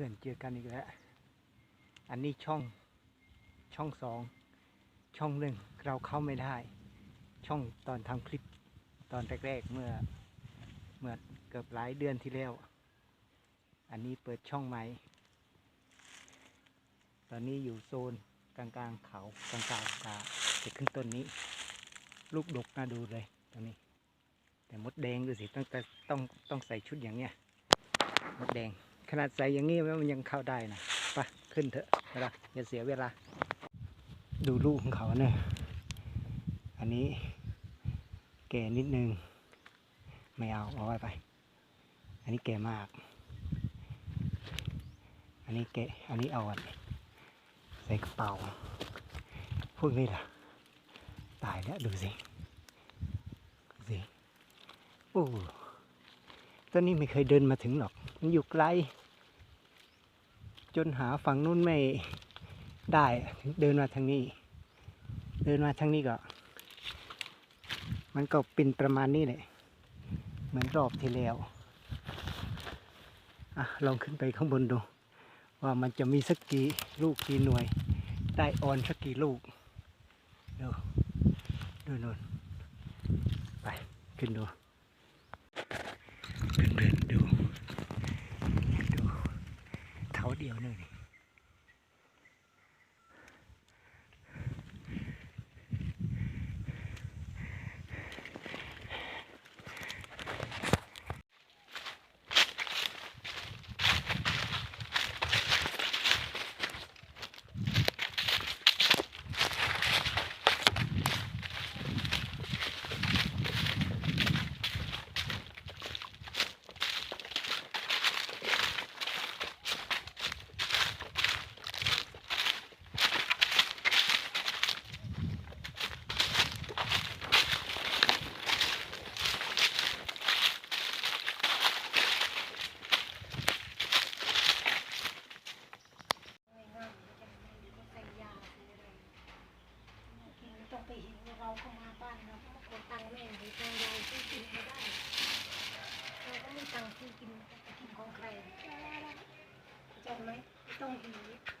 พื่อนๆเจอกันอีกแล้ว อันนี้ช่องช่องสองช่องหนึ่งเราเข้าไม่ได้ ช่องตอนทำคลิปตอนแรกๆเมื่อเมื่อเกือบหลายเดือนที่แล้ว อันนี้เปิดช่องใหม่ ตอนนี้อยู่โซนกลางๆเขากลางๆป่าจะขึ้นต้นนี้ ลูกดกน่าดูเลยตรงนี้ แต่มดแดงดูสิต้องต่ต้องต้องใส่ชุดอย่างเนี้ยมดแดง ขนาดใส่อย่างนี้มันยังเข้าได้นะไปขึ้นเถอะเวลาอย่าเสียเวลา ดูลูกของเขาเนี่ยอันนี้แก่นิดนึง ไม่เอาเอาไว้ไป อันนี้แก่มาก อันนี้แก่อันนี้เอ่อนใส่กระเป๋าพวกนี้ล่ะ ตายแล้วดูสิสิโอ้ต้นนี้ไม่เคยเดินมาถึงหรอก มันอยู่ไกล จนหาฝั่งนู้นไม่ได้เดินมาทางนี้ เดินมาทางนี้ก็ มันก็เป็นประมาณนี้แหละเหมือนรอบที่แล้วอะลองขึ้นไปข้างบนดู ว่ามันจะมีสักกี่ลูกกี่หน่วย ได้ออนสักกี่ลูกดูดูนู่นไปขึ้นดูเพื่อนๆดู ดู เท้าเดียวเลยนี่ต้อง เห็นว่าเราเข้ามาบ้านเราก็คนตังค์แม่หรือตังค์ยายซื้อกินไม่ได้เราก็ไม่ตังค์ซื้อกินกินของใครเข้าใจไหมไม่ต้องหิว